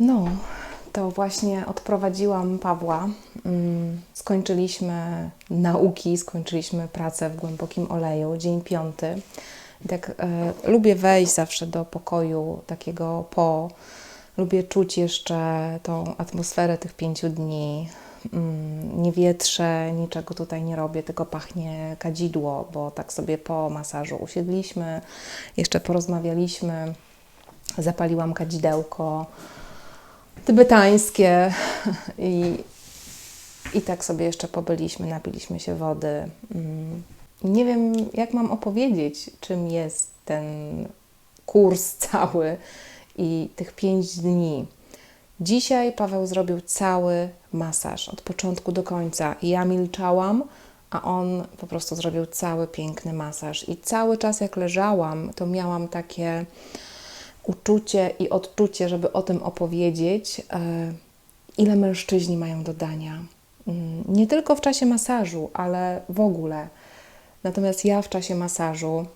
No, to właśnie odprowadziłam Pawła. Mm, Skończyliśmy nauki, skończyliśmy pracę w głębokim oleju, dzień piąty. Tak e, lubię wejść zawsze do pokoju takiego po. Lubię czuć jeszcze tą atmosferę tych pięciu dni. Mm, nie wietrzę, niczego tutaj nie robię, tylko pachnie kadzidło, bo tak sobie po masażu usiedliśmy, jeszcze porozmawialiśmy, zapaliłam kadzidełko tybetańskie i, i tak sobie jeszcze pobyliśmy, napiliśmy się wody. Mm, Nie wiem, jak mam opowiedzieć, czym jest ten kurs cały i tych pięć dni. Dzisiaj Paweł zrobił cały masaż od początku do końca. Ja milczałam, a on po prostu zrobił cały piękny masaż. I cały czas, jak leżałam, to miałam takie uczucie i odczucie, żeby o tym opowiedzieć, e, ile mężczyźni mają do dania. Mm, Nie tylko w czasie masażu, ale w ogóle. Natomiast ja w czasie masażu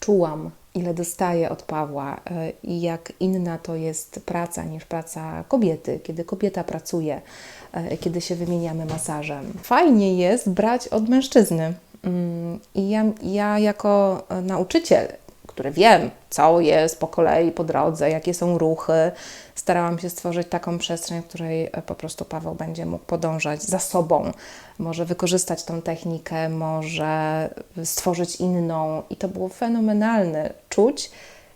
czułam, ile dostaję od Pawła e, i jak inna to jest praca niż praca kobiety, kiedy kobieta pracuje, e, kiedy się wymieniamy masażem. Fajnie jest brać od mężczyzny. Mm, I ja, ja jako nauczyciel, który wiem, co jest po kolei, po drodze, jakie są ruchy, starałam się stworzyć taką przestrzeń, w której e, po prostu Paweł będzie mógł podążać za sobą, może wykorzystać tą technikę, może stworzyć inną. I to było fenomenalne czuć,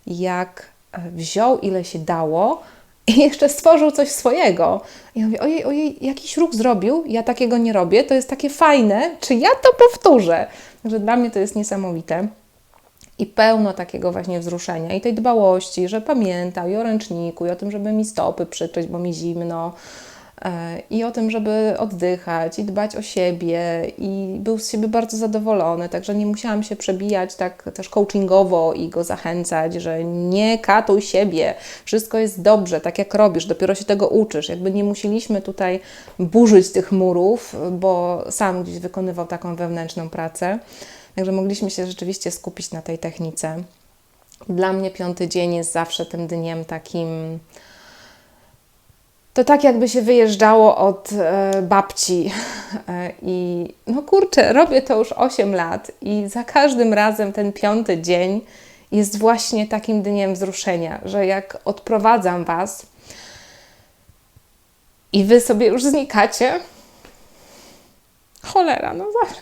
jak e, wziął ile się dało i jeszcze stworzył coś swojego. I ja mówię, ojej, ojej, jakiś ruch zrobił, ja takiego nie robię, to jest takie fajne, czy ja to powtórzę? Także dla mnie to jest niesamowite i pełno takiego właśnie wzruszenia i tej dbałości, że pamięta i o ręczniku, i o tym, żeby mi stopy przytrzeć, bo mi zimno, e, i o tym, żeby oddychać i dbać o siebie i był z siebie bardzo zadowolony, także nie musiałam się przebijać tak też coachingowo i go zachęcać, że nie katuj siebie, wszystko jest dobrze, tak jak robisz, dopiero się tego uczysz. Jakby nie musieliśmy tutaj burzyć tych murów, bo sam gdzieś wykonywał taką wewnętrzną pracę. Także mogliśmy się rzeczywiście skupić na tej technice. Dla mnie piąty dzień jest zawsze tym dniem takim. To tak, jakby się wyjeżdżało od e, babci. E, I no kurczę, robię to już 8 lat, i za każdym razem ten piąty dzień jest właśnie takim dniem wzruszenia, że jak odprowadzam Was i Wy sobie już znikacie, cholera, no zawsze.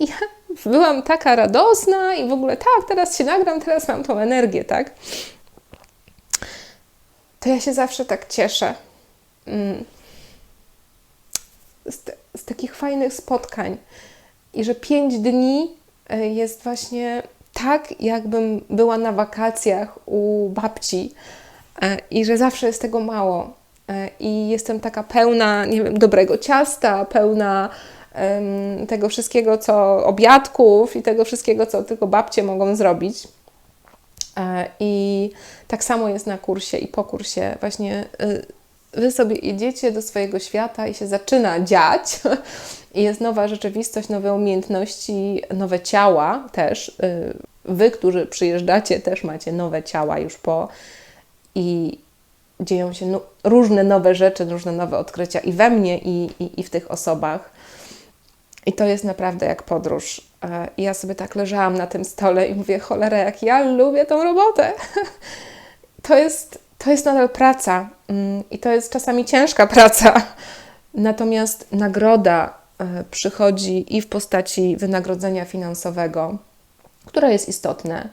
Ja byłam taka radosna i w ogóle tak, teraz się nagram, teraz mam tą energię, tak? To ja się zawsze tak cieszę. Mm. Z, z takich fajnych spotkań. I że pięć dni y, jest właśnie tak, jakbym była na wakacjach u babci y, i że zawsze jest tego mało. Y, I jestem taka pełna, nie wiem, dobrego ciasta, pełna tego wszystkiego, co obiadków i tego wszystkiego, co tylko babcie mogą zrobić. E, I tak samo jest na kursie i po kursie. Właśnie y, Wy sobie idziecie do swojego świata i się zaczyna dziać. I jest nowa rzeczywistość, nowe umiejętności, nowe ciała też. Y, Wy, którzy przyjeżdżacie, też macie nowe ciała już po. I dzieją się no, różne nowe rzeczy, różne nowe odkrycia i we mnie, i, i, i w tych osobach. I to jest naprawdę jak podróż. E, I ja sobie tak leżałam na tym stole i mówię, cholera, jak ja lubię tą robotę. To jest, to jest nadal praca mm, i to jest czasami ciężka praca. Natomiast nagroda e, przychodzi i w postaci wynagrodzenia finansowego, które jest istotne,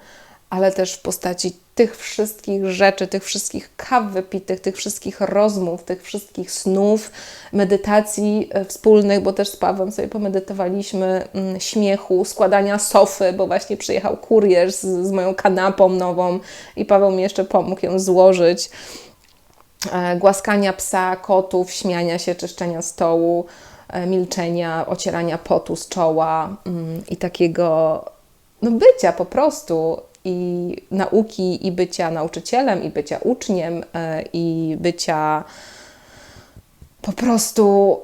ale też w postaci tych wszystkich rzeczy, tych wszystkich kaw wypitych, tych wszystkich rozmów, tych wszystkich snów, medytacji e, wspólnych, bo też z Pawłem sobie pomedytowaliśmy, mm, śmiechu, składania sofy, bo właśnie przyjechał kurier z, z moją kanapą nową i Paweł mi jeszcze pomógł ją złożyć. E, Głaskania psa, kotów, śmiania się, czyszczenia stołu, e, milczenia, ocierania potu z czoła mm, i takiego no, bycia po prostu i nauki, i bycia nauczycielem, i bycia uczniem, e, i bycia po prostu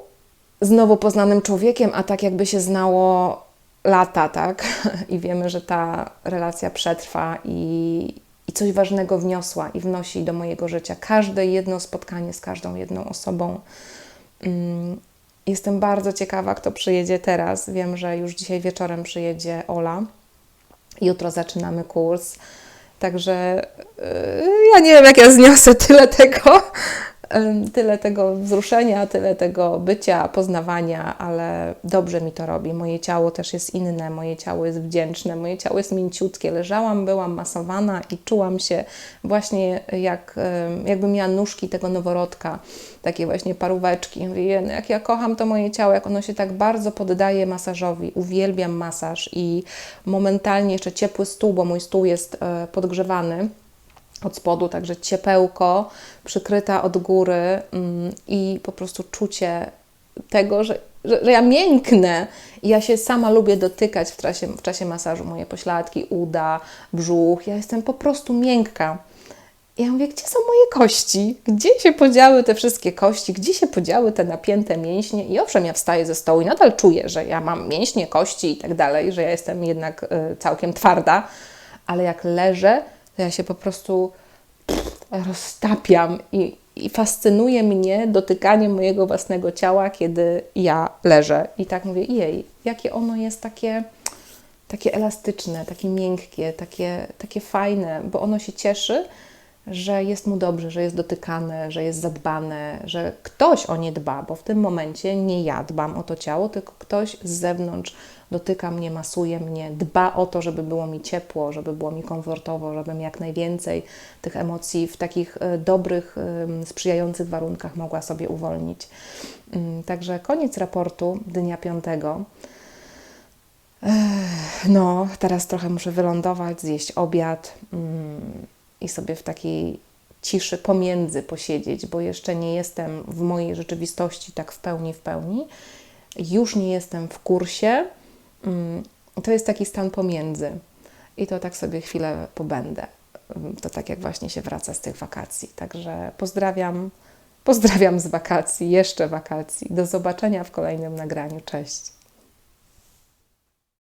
znowu poznanym człowiekiem, a tak jakby się znało lata, tak? I wiemy, że ta relacja przetrwa i, i coś ważnego wniosła i wnosi do mojego życia. Każde jedno spotkanie z każdą jedną osobą. Mm, Jestem bardzo ciekawa, kto przyjedzie teraz. Wiem, że już dzisiaj wieczorem przyjedzie Ola. Jutro zaczynamy kurs. Także yy, ja nie wiem, jak ja zniosę tyle tego, tyle tego wzruszenia, tyle tego bycia, poznawania, ale dobrze mi to robi. Moje ciało też jest inne, moje ciało jest wdzięczne, moje ciało jest mięciutkie. Leżałam, byłam masowana i czułam się właśnie jak, ym, jakbym miała nóżki tego noworodka, takie właśnie paróweczki. I Mówię, "Jeny, jak ja kocham to moje ciało, jak ono się tak bardzo poddaje masażowi. Uwielbiam masaż i momentalnie jeszcze ciepły stół, bo mój stół jest e, podgrzewany od spodu, także ciepełko, przykryta od góry mm, i po prostu czucie tego, że, że, że ja mięknę i ja się sama lubię dotykać w czasie, w czasie masażu, moje pośladki, uda, brzuch, ja jestem po prostu miękka. I ja mówię, gdzie są moje kości? Gdzie się podziały te wszystkie kości? Gdzie się podziały te napięte mięśnie? I owszem, ja wstaję ze stołu i nadal czuję, że ja mam mięśnie, kości i tak dalej, że ja jestem jednak y, całkiem twarda, ale jak leżę, to ja się po prostu roztapiam i, i fascynuje mnie dotykanie mojego własnego ciała, kiedy ja leżę. I tak mówię, jej, jakie ono jest takie takie elastyczne, takie miękkie, takie, takie fajne, bo ono się cieszy, że jest mu dobrze, że jest dotykane, że jest zadbane, że ktoś o nie dba, bo w tym momencie nie ja dbam o to ciało, tylko ktoś z zewnątrz dotyka mnie, masuje mnie, dba o to, żeby było mi ciepło, żeby było mi komfortowo, żebym jak najwięcej tych emocji w takich e, dobrych, sprzyjających warunkach mogła sobie uwolnić. Mm, Także koniec raportu dnia piątego. No, teraz trochę muszę wylądować, zjeść obiad mm, i sobie w takiej ciszy pomiędzy posiedzieć, bo jeszcze nie jestem w mojej rzeczywistości tak w pełni, w pełni. Już nie jestem w kursie. Mm, To jest taki stan pomiędzy. I to tak sobie chwilę pobędę. Mm, To tak jak właśnie się wraca z tych wakacji. Także pozdrawiam, pozdrawiam z wakacji, jeszcze wakacji. Do zobaczenia w kolejnym nagraniu. Cześć.